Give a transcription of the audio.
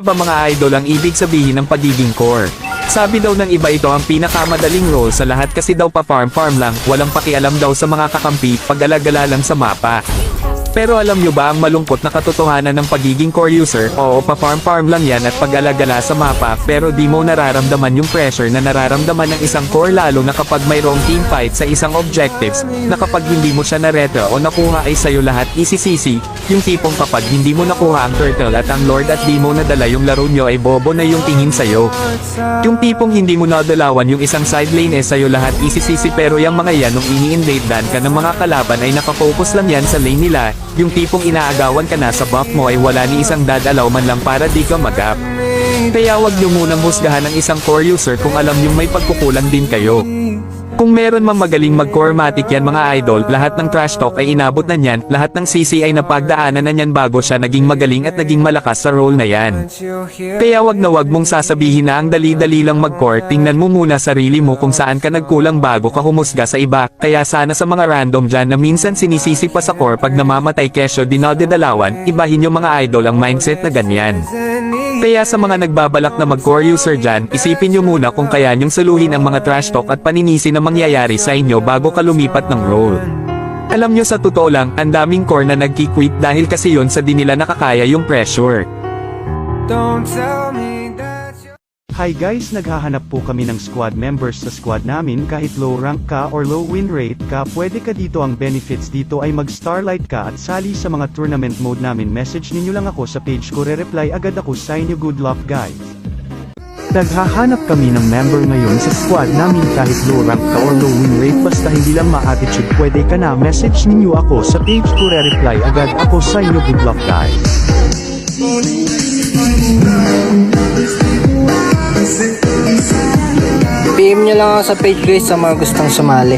ba mga idol ang ibig sabihin ng pagiging core? Sabi daw ng iba ito ang pinakamadaling role sa lahat kasi daw pa farm farm lang, walang pakialam daw sa mga kakampi, pag-alagala lang sa mapa. Pero alam nyo ba ang malungkot na katotohanan ng pagiging core user? Oo pa farm farm lang yan at pag-alagala sa mapa pero di mo nararamdaman yung pressure na nararamdaman ng isang core lalo na kapag mayroong team fight sa isang objectives, na kapag hindi mo siya nareto o nakuha ay sayo lahat easy yung tipong kapag hindi mo nakuha ang turtle at ang lord at di mo nadala yung laro nyo ay bobo na yung tingin sayo. Yung tipong hindi mo nadalawan yung isang side lane eh sa'yo lahat easy pero yung mga yan nung ini-invade dan ka ng mga kalaban ay nakafocus lang yan sa lane nila, yung tipong inaagawan ka na sa buff mo ay wala ni isang dadalaw man lang para di ka mag-up. Kaya wag nyo munang husgahan ng isang core user kung alam yung may pagkukulang din kayo. Kung meron mang magaling mag-corematic yan mga idol, lahat ng trash talk ay inabot na niyan, lahat ng CC ay napagdaanan na niyan bago siya naging magaling at naging malakas sa role na yan. Kaya wag na wag mong sasabihin na ang dali-dali lang mag-core, tingnan mo muna sarili mo kung saan ka nagkulang bago ka humusga sa iba, kaya sana sa mga random dyan na minsan sinisisi pa sa core pag namamatay kesyo dinadalawan, ibahin yung mga idol ang mindset na ganyan. Kaya sa mga nagbabalak na mag-core user dyan, isipin nyo muna kung kaya nyong saluhin ang mga trash talk at paninisi na mangyayari sa inyo bago ka lumipat ng role. Alam nyo sa totoo lang, ang daming core na nagki-quit dahil kasi yon sa di nila nakakaya yung pressure. Don't tell me Hi guys, naghahanap po kami ng squad members sa squad namin. Kahit low rank ka or low win rate ka, pwede ka dito. Ang benefits dito ay mag starlight ka at sali sa mga tournament mode namin. Message ninyo lang ako sa page ko. Re-reply agad ako. Sa inyo good luck guys. Naghahanap kami ng member ngayon sa squad namin. Kahit low rank ka or low win rate basta hindi lang ma-attitude pwede ka na. Message ninyo ako sa page ko. Re-reply agad ako. Sa inyo good luck guys. PM nyo lang ako sa page guys sa mga gustong sumali.